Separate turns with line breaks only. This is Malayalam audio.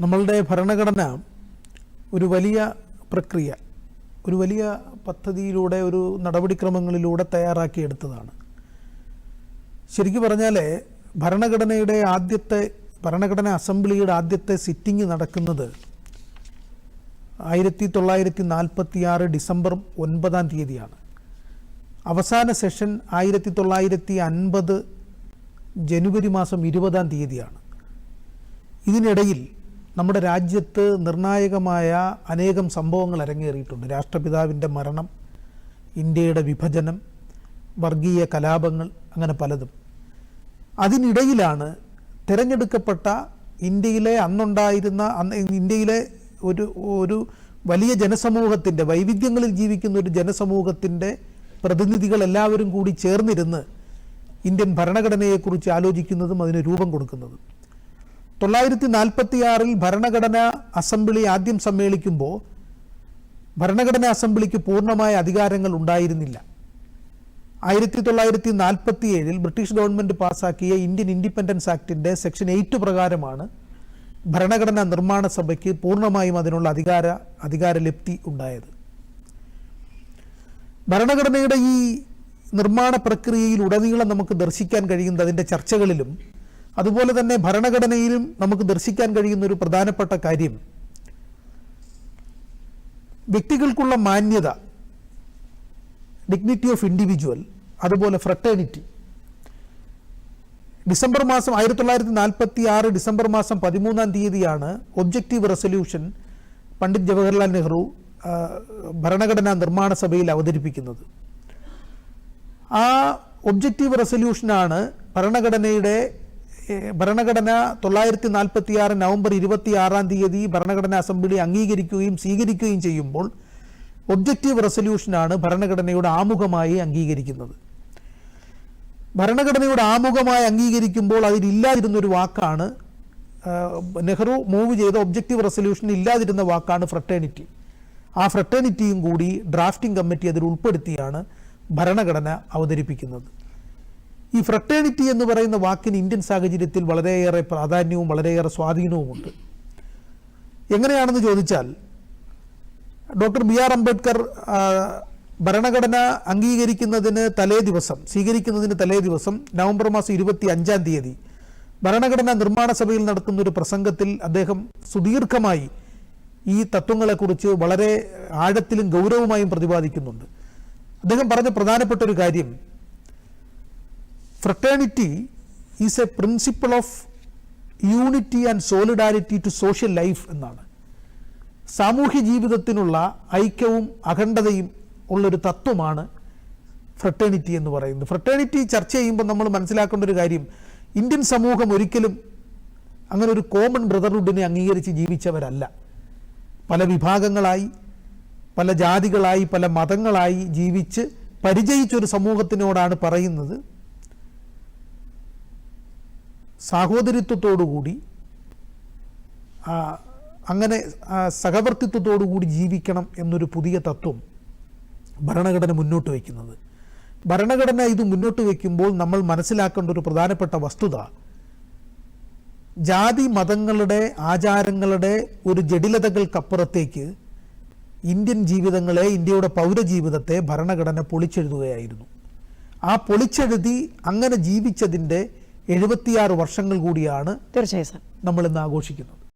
നമ്മളുടെ ഭരണഘടന ഒരു വലിയ പ്രക്രിയ ഒരു വലിയ പദ്ധതിയിലൂടെ ഒരു നടപടിക്രമങ്ങളിലൂടെ തയ്യാറാക്കിയെടുത്തതാണ്. ശരിക്കും പറഞ്ഞാൽ ഭരണഘടനയുടെ ആദ്യത്തെ ഭരണഘടന അസംബ്ലിയുടെ ആദ്യത്തെ സിറ്റിംഗ് നടക്കുന്നത് ആയിരത്തി തൊള്ളായിരത്തി നാൽപ്പത്തി ആറ് ഡിസംബർ ഒൻപതാം തീയതിയാണ്. അവസാന സെഷൻ ആയിരത്തി തൊള്ളായിരത്തി അൻപത് ജനുവരി മാസം ഇരുപതാം തീയതിയാണ്. ഇതിനിടയിൽ നമ്മുടെ രാജ്യത്ത് നിർണായകമായ അനേകം സംഭവങ്ങൾ അരങ്ങേറിയിട്ടുണ്ട്. രാഷ്ട്രപിതാവിന്റെ മരണം ഇന്ത്യയുടെ വിഭജനം വർഗീയ കലാപങ്ങൾ അങ്ങനെ പലതും. അതിനിടയിലാണ് തിരഞ്ഞെടുക്കപ്പെട്ട ഇന്ത്യയിലെ അന്നുണ്ടായിരുന്ന അന്ന് ഇന്ത്യയിലെ ഒരു ഒരു വലിയ ജനസമൂഹത്തിന്റെ വൈവിധ്യങ്ങളിൽ ജീവിക്കുന്ന ഒരു ജനസമൂഹത്തിന്റെ പ്രതിനിധികൾ എല്ലാവരും കൂടി ചേർന്നിരുന്ന് ഇന്ത്യൻ ഭരണഘടനയെക്കുറിച്ച് ആലോചിക്കുന്നതും അതിന് രൂപം കൊടുക്കുന്നതും. തൊള്ളായിരത്തി നാൽപ്പത്തി ആറിൽ ഭരണഘടന അസംബ്ലി ആദ്യം സമ്മേളിക്കുമ്പോൾ ഭരണഘടന അസംബ്ലിക്ക് പൂർണമായ അധികാരങ്ങൾ ഉണ്ടായിരുന്നില്ല. ആയിരത്തി തൊള്ളായിരത്തി നാൽപ്പത്തി ഏഴിൽ ബ്രിട്ടീഷ് ഗവൺമെന്റ് പാസാക്കിയ ഇന്ത്യൻ ഇൻഡിപെൻഡൻസ് ആക്ടിന്റെ സെക്ഷൻ എയ്റ്റ് പ്രകാരമാണ് ഭരണഘടനാ നിർമ്മാണ സഭയ്ക്ക് പൂർണമായും അതിനുള്ള അധികാര അധികാരലബ്ധി ഉണ്ടായത്. ഭരണഘടനയുടെ ഈ നിർമ്മാണ പ്രക്രിയയിൽ ഉടനീളം നമുക്ക് ദർശിക്കാൻ കഴിയുന്നത് അതിന്റെ ചർച്ചകളിലും അതുപോലെ തന്നെ ഭരണഘടനയിലും നമുക്ക് ദർശിക്കാൻ കഴിയുന്ന ഒരു പ്രധാനപ്പെട്ട കാര്യം വ്യക്തികൾക്കുള്ള മാന്യത ഡിഗ്നിറ്റി ഓഫ് ഇൻഡിവിജ്വൽ അതുപോലെ ഫ്രട്ടേണിറ്റി ഡിസംബർ മാസം ആയിരത്തി തൊള്ളായിരത്തി നാൽപ്പത്തി ആറ് ഡിസംബർ മാസം പതിമൂന്നാം തീയതിയാണ് ഒബ്ജക്റ്റീവ് റെസൊല്യൂഷൻ പണ്ഡിറ്റ് ജവഹർലാൽ നെഹ്റു ഭരണഘടനാ നിർമ്മാണ സഭയിൽ അവതരിപ്പിക്കുന്നത്. ആ ഒബ്ജക്റ്റീവ് റെസൊല്യൂഷനാണ് ഭരണഘടനയുടെ ഭരണഘടന തൊള്ളായിരത്തി നാൽപ്പത്തി ആറ് നവംബർ ഇരുപത്തി ആറാം തീയതി ഭരണഘടനാ അസംബ്ലി അംഗീകരിക്കുകയും സ്വീകരിക്കുകയും ചെയ്യുമ്പോൾ ഒബ്ജക്റ്റീവ് റെസൊല്യൂഷനാണ് ഭരണഘടനയുടെ ആമുഖമായി അംഗീകരിക്കുന്നത്. ഭരണഘടനയുടെ ആമുഖമായി അംഗീകരിക്കുമ്പോൾ അതിലില്ലാതിരുന്നൊരു വാക്കാണ് നെഹ്റു മൂവ് ചെയ്ത ഒബ്ജക്റ്റീവ് റെസൊല്യൂഷൻ ഇല്ലാതിരുന്ന വാക്കാണ് ഫ്രട്ടേണിറ്റി. ആ ഫ്രട്ടേണിറ്റിയും കൂടി ഡ്രാഫ്റ്റിംഗ് കമ്മിറ്റി അതിൽ ഉൾപ്പെടുത്തിയാണ് ഭരണഘടന അവതരിപ്പിക്കുന്നത്. ഈ ഫ്രട്ടേണിറ്റി എന്ന് പറയുന്ന വാക്കിന് ഇന്ത്യൻ സാഹചര്യത്തിൽ വളരെയേറെ പ്രാധാന്യവും വളരെയേറെ സ്വാധീനവുമുണ്ട്. എങ്ങനെയാണെന്ന് ചോദിച്ചാൽ ഡോക്ടർ ബി ആർ അംബേദ്കർ ഭരണഘടന അംഗീകരിക്കുന്നതിന് തലേ ദിവസം സ്വീകരിക്കുന്നതിന് തലേ ദിവസം നവംബർ മാസം ഇരുപത്തി അഞ്ചാം തീയതി ഭരണഘടനാ നിർമ്മാണ സഭയിൽ നടത്തുന്ന ഒരു പ്രസംഗത്തിൽ അദ്ദേഹം സുദീർഘമായി ഈ തത്വങ്ങളെക്കുറിച്ച് വളരെ ആഴത്തിലും ഗൗരവമായും പ്രതിപാദിക്കുന്നുണ്ട്. അദ്ദേഹം പറഞ്ഞ പ്രധാനപ്പെട്ട ഒരു കാര്യം fraternity is a principle of unity and solidarity to social life എന്നാണ്. സാമൂഹ്യ ജീവിതത്തിനുള്ള ഐക്യവും അഖണ്ഡതയും ഉള്ളൊരു തത്വമാണ് ഫ്രട്ടേണിറ്റി എന്ന് പറയുന്നത്. ഫ്രട്ടേണിറ്റി ചർച്ച ചെയ്യുമ്പോൾ നമ്മൾ മനസ്സിലാക്കേണ്ട ഒരു കാര്യം ഇന്ത്യൻ സമൂഹം ഒരിക്കലും അങ്ങനെ ഒരു കോമൺ ബ്രദർഹുഡിനെ അംഗീകരിച്ച് ജീവിച്ചവരല്ല. പല വിഭാഗങ്ങളായി പല ജാതികളായി പല മതങ്ങളായി ജീവിച്ച് പരിചയിച്ചൊരു സമൂഹത്തിനോടാണ് പറയുന്നത്. സാഹോദര്യത്വത്തോടുകൂടി ആ, അങ്ങനെ സഹവർത്തിത്വത്തോടുകൂടി ജീവിക്കണം എന്നൊരു പുതിയ തത്വം ഭരണഘടന മുന്നോട്ട് വയ്ക്കുന്നത്. ഭരണഘടന ഇത് മുന്നോട്ട് വയ്ക്കുമ്പോൾ നമ്മൾ മനസ്സിലാക്കേണ്ട ഒരു പ്രധാനപ്പെട്ട വസ്തുത ജാതി മതങ്ങളുടെ ആചാരങ്ങളുടെ ഒരു ജടിലതകൾക്കപ്പുറത്തേക്ക് ഇന്ത്യൻ ജീവിതങ്ങളെ ഇന്ത്യയുടെ പൗരജീവിതത്തെ ഭരണഘടന പൊളിച്ചെഴുതുകയായിരുന്നു. ആ പൊളിച്ചെഴുതി അങ്ങനെ ജീവിച്ചതിന്റെ എഴുപത്തിയാറ് വർഷങ്ങൾ കൂടിയാണ്
തീർച്ചയായും
നമ്മൾ ഇന്ന് ആഘോഷിക്കുന്നത്.